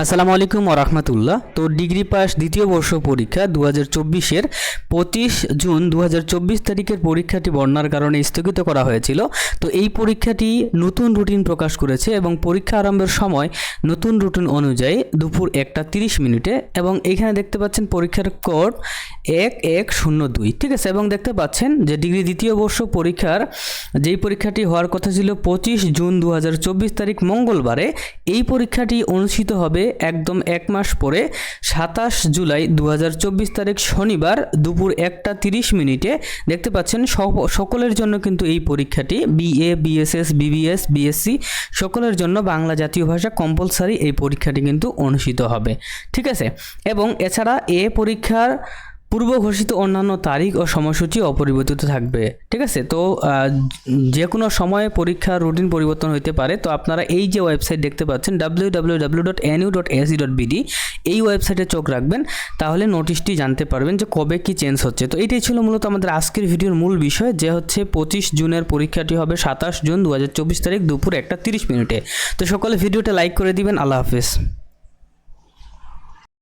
আসসালামু আলাইকুম ওরহমতুল্লাহ তো ডিগ্রি পাস দ্বিতীয় বর্ষ পরীক্ষা দু হাজার চব্বিশের পঁচিশ জুন দু হাজার চব্বিশ তারিখের পরীক্ষাটি বন্যার কারণে স্থগিত করা হয়েছিল। তো এই পরীক্ষাটি নতুন রুটিন প্রকাশ করেছে এবং পরীক্ষা আরম্ভের সময় নতুন রুটিন অনুযায়ী দুপুর একটা তিরিশ মিনিটে এবং এখানে দেখতে পাচ্ছেন পরীক্ষার কোড এক এক, শূন্য, দুই, ঠিক আছে? এবং দেখতে পাচ্ছেন যে ডিগ্রি দ্বিতীয় বর্ষ পরীক্ষার যেই পরীক্ষাটি হওয়ার কথা ছিল পঁচিশ জুন দু হাজার চব্বিশ তারিখ মঙ্গলবারে, এই পরীক্ষাটি অনুষ্ঠিত হবে একদম এক মাস পরে, সাতাশ জুলাই দু হাজার চব্বিশ তারিখ শনিবার দুপুর একটা তিরিশ মিনিটে দেখতে পাচ্ছেন সকলের জন্য কিন্তু এই পরীক্ষাটি বিএ বিএসএস বিবিএস বিএসসি সকলের জন্য বাংলা জাতীয় ভাষা কম্পালসারি এই পরীক্ষাটি কিন্তু অনুষ্ঠিত হবে। ঠিক আছে? এবং এছাড়া এ পরীক্ষার পূর্ব ঘোষিত অন্যান্য তারিখ ও সময়সূচি অপরিবর্তিত থাকবে। ঠিক আছে? তো যে কোনো সময়ে পরীক্ষার রুটিন পরিবর্তন হতে পারে। তো আপনারা এই যে ওয়েবসাইট দেখতে পাচ্ছেন W W W dot NU dot AC dot BD এই ওয়েবসাইটে চোখ রাখবেন। তাহলে নোটিশটি জানতে পারবেন যে কবে কি চেঞ্জ হচ্ছে। তো এটাই ছিল মূলত আমাদের আজকের ভিডিওর মূল বিষয়, যে হচ্ছে পঁচিশ জুনের পরীক্ষাটি হবে সাতাশ জুন দু হাজার চব্বিশ তারিখ দুপুর একটা তিরিশ মিনিটে। তো সকলে ভিডিওটা লাইক করে দিবেন। আল্লাহ হাফিজ।